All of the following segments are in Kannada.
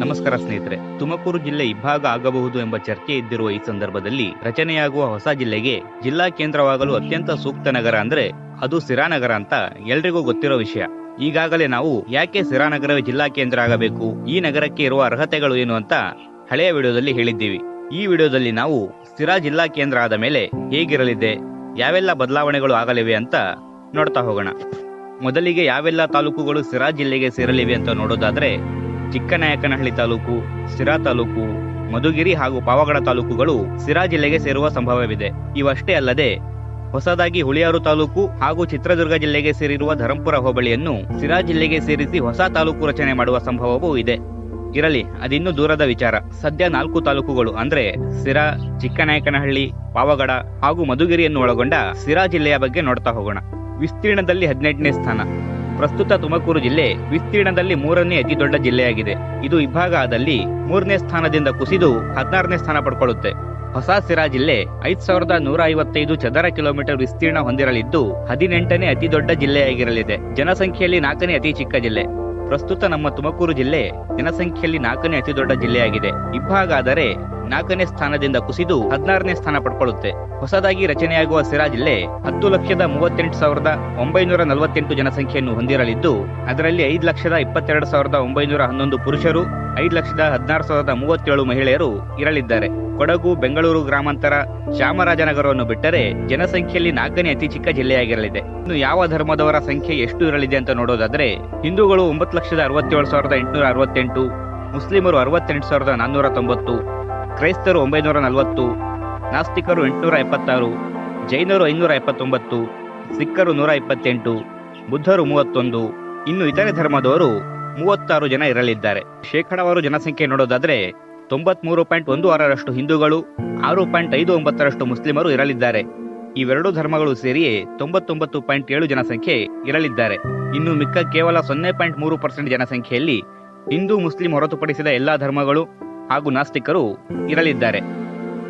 ನಮಸ್ಕಾರ ಸ್ನೇಹಿತರೆ, ತುಮಕೂರು ಜಿಲ್ಲೆ ಇಬ್ಬಾಗ ಆಗಬಹುದು ಎಂಬ ಚರ್ಚೆ ಇದ್ದಿರುವ ಈ ಸಂದರ್ಭದಲ್ಲಿ ರಚನೆಯಾಗುವ ಹೊಸ ಜಿಲ್ಲೆಗೆ ಜಿಲ್ಲಾ ಕೇಂದ್ರವಾಗಲು ಅತ್ಯಂತ ಸೂಕ್ತ ನಗರ ಅಂದ್ರೆ ಅದು ಸಿರಾನಗರ ಅಂತ ಎಲ್ರಿಗೂ ಗೊತ್ತಿರೋ ವಿಷಯ. ಈಗಾಗಲೇ ನಾವು ಯಾಕೆ ಸಿರಾನಗರವೇ ಜಿಲ್ಲಾ ಕೇಂದ್ರ ಆಗಬೇಕು, ಈ ನಗರಕ್ಕೆ ಇರುವ ಅರ್ಹತೆಗಳು ಏನು ಅಂತ ಹಳೆಯ ವಿಡಿಯೋದಲ್ಲಿ ಹೇಳಿದ್ದೀವಿ. ಈ ವಿಡಿಯೋದಲ್ಲಿ ನಾವು ಸಿರಾ ಜಿಲ್ಲಾ ಕೇಂದ್ರ ಆದ ಮೇಲೆ ಹೇಗಿರಲಿದೆ, ಯಾವೆಲ್ಲ ಬದಲಾವಣೆಗಳು ಆಗಲಿವೆ ಅಂತ ನೋಡ್ತಾ ಹೋಗೋಣ. ಮೊದಲಿಗೆ ಯಾವೆಲ್ಲ ತಾಲೂಕುಗಳು ಸಿರಾ ಜಿಲ್ಲೆಗೆ ಸೇರಲಿವೆ ಅಂತ ನೋಡೋದಾದ್ರೆ ಚಿಕ್ಕನಾಯಕನಹಳ್ಳಿ ತಾಲೂಕು ಸಿರಾ ತಾಲೂಕು, ಮಧುಗಿರಿ ಹಾಗೂ ಪಾವಗಡ ತಾಲೂಕುಗಳು ಸಿರಾ ಜಿಲ್ಲೆಗೆ ಸೇರುವ ಸಂಭವವಿದೆ. ಇವಷ್ಟೇ ಅಲ್ಲದೆ, ಹೊಸದಾಗಿ ಹುಳಿಯಾರು ತಾಲೂಕು ಹಾಗೂ ಚಿತ್ರದುರ್ಗ ಜಿಲ್ಲೆಗೆ ಸೇರಿರುವ ಧರಂಪುರ ಹೋಬಳಿಯನ್ನು ಸಿರಾ ಜಿಲ್ಲೆಗೆ ಸೇರಿಸಿ ಹೊಸ ತಾಲೂಕು ರಚನೆ ಮಾಡುವ ಸಂಭವವೂ ಇದೆ. ಇರಲಿ, ಅದಿನ್ನೂ ದೂರದ ವಿಚಾರ. ಸದ್ಯ ನಾಲ್ಕು ತಾಲೂಕುಗಳು ಅಂದ್ರೆ ಸಿರಾ ಚಿಕ್ಕನಾಯಕನಹಳ್ಳಿ, ಪಾವಗಡ ಹಾಗೂ ಮಧುಗಿರಿಯನ್ನು ಒಳಗೊಂಡ ಸಿರಾ ಜಿಲ್ಲೆಯ ಬಗ್ಗೆ ನೋಡ್ತಾ ಹೋಗೋಣ. ವಿಸ್ತೀರ್ಣದಲ್ಲಿ ಹದಿನೆಂಟನೇ ಸ್ಥಾನ. ಪ್ರಸ್ತುತ ತುಮಕೂರು ಜಿಲ್ಲೆ ವಿಸ್ತೀರ್ಣದಲ್ಲಿ ಮೂರನೇ ಅತಿ ದೊಡ್ಡ ಜಿಲ್ಲೆಯಾಗಿದೆ. ಇದು ವಿಭಾಗದಲ್ಲಿ ಮೂರನೇ ಸ್ಥಾನದಿಂದ ಕುಸಿದು ಹದಿನಾರನೇ ಸ್ಥಾನ ಪಡ್ಕೊಳ್ಳುತ್ತೆ. ಹೊಸ ಸಿರಾ ಜಿಲ್ಲೆ ಐದ್ ಸಾವಿರದ ನೂರ ಐವತ್ತೈದು ಚದರ ಕಿಲೋಮೀಟರ್ ವಿಸ್ತೀರ್ಣ ಹೊಂದಿರಲಿದ್ದು ಹದಿನೆಂಟನೇ ಅತಿ ದೊಡ್ಡ ಜಿಲ್ಲೆಯಾಗಿರಲಿದೆ. ಜನಸಂಖ್ಯೆಯಲ್ಲಿ ನಾಲ್ಕನೇ ಅತಿ ಚಿಕ್ಕ ಜಿಲ್ಲೆ. ಪ್ರಸ್ತುತ ನಮ್ಮ ತುಮಕೂರು ಜಿಲ್ಲೆ ಜನಸಂಖ್ಯೆಯಲ್ಲಿ ನಾಲ್ಕನೇ ಅತಿ ದೊಡ್ಡ ಜಿಲ್ಲೆಯಾಗಿದೆ. ಇಬ್ಬಾಗ ಆದರೆ ನಾಲ್ಕನೇ ಸ್ಥಾನದಿಂದ ಕುಸಿದು ಹದಿನಾರನೇ ಸ್ಥಾನ ಪಡ್ಕೊಳ್ಳುತ್ತೆ. ಹೊಸದಾಗಿ ರಚನೆಯಾಗುವ ಸಿರಾ ಜಿಲ್ಲೆ ಹತ್ತು ಲಕ್ಷದ ಮೂವತ್ತೆಂಟು ಸಾವಿರದ ಒಂಬೈನೂರ ನಲವತ್ತೆಂಟು ಜನಸಂಖ್ಯೆಯನ್ನು ಹೊಂದಿರಲಿದ್ದು, ಅದರಲ್ಲಿ ಐದು ಲಕ್ಷದ ಇಪ್ಪತ್ತೆರಡು ಸಾವಿರದ ಒಂಬೈನೂರ ಹನ್ನೊಂದು ಪುರುಷರು, ಐದು ಲಕ್ಷದ ಹದಿನಾರು ಸಾವಿರದ ಮೂವತ್ತೇಳು ಮಹಿಳೆಯರು ಇರಲಿದ್ದಾರೆ. ಕೊಡಗು, ಬೆಂಗಳೂರು ಗ್ರಾಮಾಂತರ ಚಾಮರಾಜನಗರವನ್ನು ಬಿಟ್ಟರೆ ಜನಸಂಖ್ಯೆಯಲ್ಲಿ ನಾಲ್ಕನೇ ಅತಿ ಚಿಕ್ಕ ಜಿಲ್ಲೆಯಾಗಿರಲಿದೆ. ಇನ್ನು ಯಾವ ಧರ್ಮದವರ ಸಂಖ್ಯೆ ಎಷ್ಟು ಇರಲಿದೆ ಅಂತ ನೋಡೋದಾದ್ರೆ, ಹಿಂದೂಗಳು ಒಂಬತ್ತು ಲಕ್ಷದ ಅರವತ್ತೇಳು ಸಾವಿರದ ಎಂಟುನೂರ ಅರವತ್ತೆಂಟು, ಮುಸ್ಲಿಮರು ಅರವತ್ತೆಂಟು ಸಾವಿರದ ನಾನ್ನೂರ ತೊಂಬತ್ತು ಕ್ರೈಸ್ತರು ಒಂಬೈನೂರ ನಲವತ್ತು, ನಾಸ್ತಿಕರು ಎಂಟುನೂರ ಎಪ್ಪತ್ತಾರು, ಜೈನರು ಐನೂರ ಎಪ್ಪತ್ತೊಂಬತ್ತು, ಸಿಖ್ಖರು ನೂರ ಇಪ್ಪತ್ತೆಂಟು, ಬುದ್ಧರು ಮೂವತ್ತೊಂದು, ಇನ್ನು ಇತರೆ ಧರ್ಮದವರು ಮೂವತ್ತಾರು ಜನ ಇರಲಿದ್ದಾರೆ. ಶೇಕಡಾವಾರು ಜನಸಂಖ್ಯೆ ನೋಡೋದಾದ್ರೆ ತೊಂಬತ್ಮೂರು ಪಾಯಿಂಟ್ ಒಂದು ಆರರಷ್ಟು ಹಿಂದೂಗಳು, ಆರು ಪಾಯಿಂಟ್ ಐದು ಒಂಬತ್ತರಷ್ಟು ಮುಸ್ಲಿಮರು ಇರಲಿದ್ದಾರೆ. ಇವೆರಡು ಧರ್ಮಗಳು ಸೇರಿಯೇ ತೊಂಬತ್ತೊಂಬತ್ತು ಪಾಯಿಂಟ್ ಏಳು ಜನಸಂಖ್ಯೆ ಇರಲಿದ್ದಾರೆ. ಇನ್ನು ಮಿಕ್ಕ ಕೇವಲ ಸೊನ್ನೆ ಪಾಯಿಂಟ್ ಮೂರು ಪರ್ಸೆಂಟ್ ಜನಸಂಖ್ಯೆಯಲ್ಲಿ ಹಿಂದೂ, ಮುಸ್ಲಿಂ ಹೊರತುಪಡಿಸಿದ ಎಲ್ಲಾ ಧರ್ಮಗಳು ಹಾಗೂ ನಾಸ್ತಿಕರು ಇರಲಿದ್ದಾರೆ.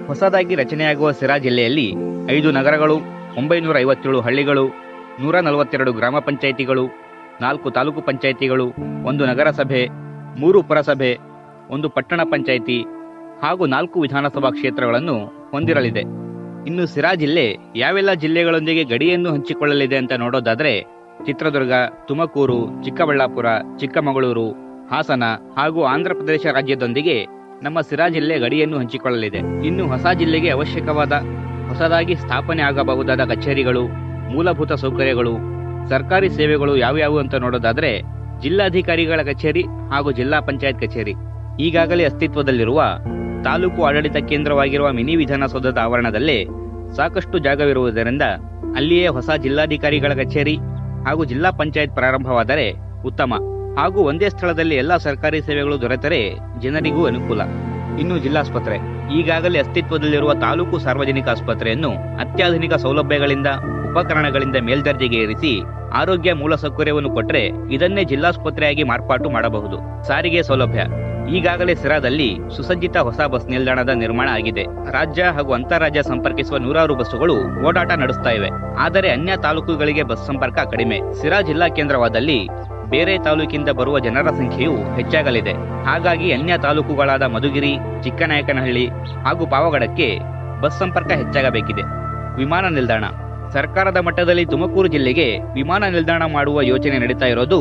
ಹೊಸದಾಗಿ ರಚನೆಯಾಗುವ ಸಿರಾ ಜಿಲ್ಲೆಯಲ್ಲಿ ಐದು ನಗರಗಳು ಒಂಬೈನೂರ ಐವತ್ತೇಳು ಹಳ್ಳಿಗಳು ನೂರ ನಲವತ್ತೆರಡು ಗ್ರಾಮ ಪಂಚಾಯಿತಿಗಳು, ನಾಲ್ಕು ತಾಲೂಕು ಪಂಚಾಯಿತಿಗಳು, ಒಂದು ನಗರಸಭೆ, ಮೂರು ಪುರಸಭೆ, ಒಂದು ಪಟ್ಟಣ ಪಂಚಾಯಿತಿ ಹಾಗೂ ನಾಲ್ಕು ವಿಧಾನಸಭಾ ಕ್ಷೇತ್ರಗಳನ್ನು ಹೊಂದಿರಲಿದೆ. ಇನ್ನು ಸಿರಾ ಜಿಲ್ಲೆ ಯಾವೆಲ್ಲ ಜಿಲ್ಲೆಗಳೊಂದಿಗೆ ಗಡಿಯನ್ನು ಹಂಚಿಕೊಳ್ಳಲಿದೆ ಅಂತ ನೋಡೋದಾದರೆ ಚಿತ್ರದುರ್ಗ, ತುಮಕೂರು, ಚಿಕ್ಕಬಳ್ಳಾಪುರ, ಚಿಕ್ಕಮಗಳೂರು, ಹಾಸನ ಹಾಗೂ ಆಂಧ್ರಪ್ರದೇಶ ರಾಜ್ಯದೊಂದಿಗೆ ನಮ್ಮ ಸಿರಾ ಜಿಲ್ಲೆ ಗಡಿಯನ್ನು ಹಂಚಿಕೊಳ್ಳಲಿದೆ. ಇನ್ನು ಹೊಸ ಜಿಲ್ಲೆಗೆ ಅವಶ್ಯಕವಾದ ಹೊಸದಾಗಿ ಸ್ಥಾಪನೆ ಆಗಬಹುದಾದ ಕಚೇರಿಗಳು, ಮೂಲಭೂತ ಸೌಕರ್ಯಗಳು, ಸರ್ಕಾರಿ ಸೇವೆಗಳು ಯಾವ್ಯಾವು ಅಂತ ನೋಡೋದಾದರೆ ಜಿಲ್ಲಾಧಿಕಾರಿಗಳ ಕಚೇರಿ ಹಾಗೂ ಜಿಲ್ಲಾ ಪಂಚಾಯತ್ ಕಚೇರಿ. ಈಗಾಗಲೇ ಅಸ್ತಿತ್ವದಲ್ಲಿರುವ ತಾಲೂಕು ಆಡಳಿತ ಕೇಂದ್ರವಾಗಿರುವ ಮಿನಿ ವಿಧಾನಸೌಧದ ಆವರಣದಲ್ಲೇ ಸಾಕಷ್ಟು ಜಾಗವಿರುವುದರಿಂದ ಅಲ್ಲಿಯೇ ಹೊಸ ಜಿಲ್ಲಾಧಿಕಾರಿಗಳ ಕಚೇರಿ ಹಾಗೂ ಜಿಲ್ಲಾ ಪಂಚಾಯತ್ ಪ್ರಾರಂಭವಾದರೆ ಉತ್ತಮ. ಹಾಗೂ ಒಂದೇ ಸ್ಥಳದಲ್ಲಿ ಎಲ್ಲ ಸರ್ಕಾರಿ ಸೇವೆಗಳು ದೊರೆತರೆ ಜನರಿಗೂ ಅನುಕೂಲ. ಇನ್ನು ಜಿಲ್ಲಾಸ್ಪತ್ರೆ. ಈಗಾಗಲೇ ಅಸ್ತಿತ್ವದಲ್ಲಿರುವ ತಾಲೂಕು ಸಾರ್ವಜನಿಕ ಆಸ್ಪತ್ರೆಯನ್ನು ಅತ್ಯಾಧುನಿಕ ಸೌಲಭ್ಯಗಳಿಂದ, ಉಪಕರಣಗಳಿಂದ ಮೇಲ್ದರ್ಜೆಗೆ ಏರಿಸಿ, ಆರೋಗ್ಯ ಮೂಲಸೌಕರ್ಯವನ್ನು ಕೊಟ್ಟರೆ ಇದನ್ನೇ ಜಿಲ್ಲಾಸ್ಪತ್ರೆಯಾಗಿ ಮಾರ್ಪಾಟು ಮಾಡಬಹುದು. ಸಾರಿಗೆ ಸೌಲಭ್ಯ. ಈಗಾಗಲೇ ಸಿರಾದಲ್ಲಿ ಸುಸಜ್ಜಿತ ಹೊಸ ಬಸ್ ನಿಲ್ದಾಣದ ನಿರ್ಮಾಣ ಆಗಿದೆ. ರಾಜ್ಯ ಹಾಗೂ ಅಂತಾರಾಜ್ಯ ಸಂಪರ್ಕಿಸುವ ನೂರಾರು ಬಸ್ಸುಗಳು ಓಡಾಟ ನಡೆಸ್ತಾ ಇವೆ. ಆದರೆ ಅನ್ಯ ತಾಲೂಕುಗಳಿಗೆ ಬಸ್ ಸಂಪರ್ಕ ಕಡಿಮೆ. ಸಿರಾ ಜಿಲ್ಲಾ ಕೇಂದ್ರವಾದಲ್ಲಿ ಬೇರೆ ತಾಲೂಕಿಂದ ಬರುವ ಜನರ ಸಂಖ್ಯೆಯು ಹೆಚ್ಚಾಗಲಿದೆ. ಹಾಗಾಗಿ ಅನ್ಯ ತಾಲೂಕುಗಳಾದ ಮಧುಗಿರಿ, ಚಿಕ್ಕನಾಯಕನಹಳ್ಳಿ ಹಾಗೂ ಪಾವಗಡಕ್ಕೆ ಬಸ್ ಸಂಪರ್ಕ ಹೆಚ್ಚಾಗಬೇಕಿದೆ. ವಿಮಾನ ನಿಲ್ದಾಣ. ಸರ್ಕಾರದ ಮಟ್ಟದಲ್ಲಿ ತುಮಕೂರು ಜಿಲ್ಲೆಗೆ ವಿಮಾನ ನಿಲ್ದಾಣ ಮಾಡುವ ಯೋಚನೆ ನಡೀತಾ ಇರೋದು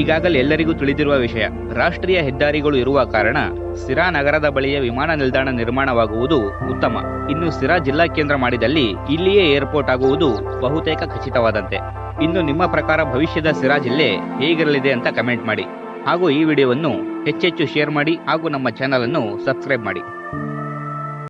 ಈಗಾಗಲೇ ಎಲ್ಲರಿಗೂ ತಿಳಿದಿರುವ ವಿಷಯ. ರಾಷ್ಟ್ರೀಯ ಹೆದ್ದಾರಿಗಳು ಇರುವ ಕಾರಣ ಸಿರಾ ನಗರದ ಬಳಿಯ ವಿಮಾನ ನಿಲ್ದಾಣ ನಿರ್ಮಾಣವಾಗುವುದು ಉತ್ತಮ. ಇನ್ನು ಸಿರಾ ಜಿಲ್ಲಾ ಕೇಂದ್ರ ಮಾಡಿದಲ್ಲಿ ಇಲ್ಲಿಯೇ ಏರ್ಪೋರ್ಟ್ ಆಗುವುದು ಬಹುತೇಕ ಖಚಿತವಾದಂತೆ. ಇನ್ನು ನಿಮ್ಮ ಪ್ರಕಾರ ಭವಿಷ್ಯದ ಸಿರಾ ಜಿಲ್ಲೆ ಹೇಗಿರಲಿದೆ ಅಂತ ಕಮೆಂಟ್ ಮಾಡಿ. ಹಾಗೂ ಈ ವಿಡಿಯೋವನ್ನು ಹೆಚ್ಚೆಚ್ಚು ಶೇರ್ ಮಾಡಿ ಹಾಗೂ ನಮ್ಮ ಚಾನಲ್ ಅನ್ನು ಸಬ್ಸ್ಕ್ರೈಬ್ ಮಾಡಿ.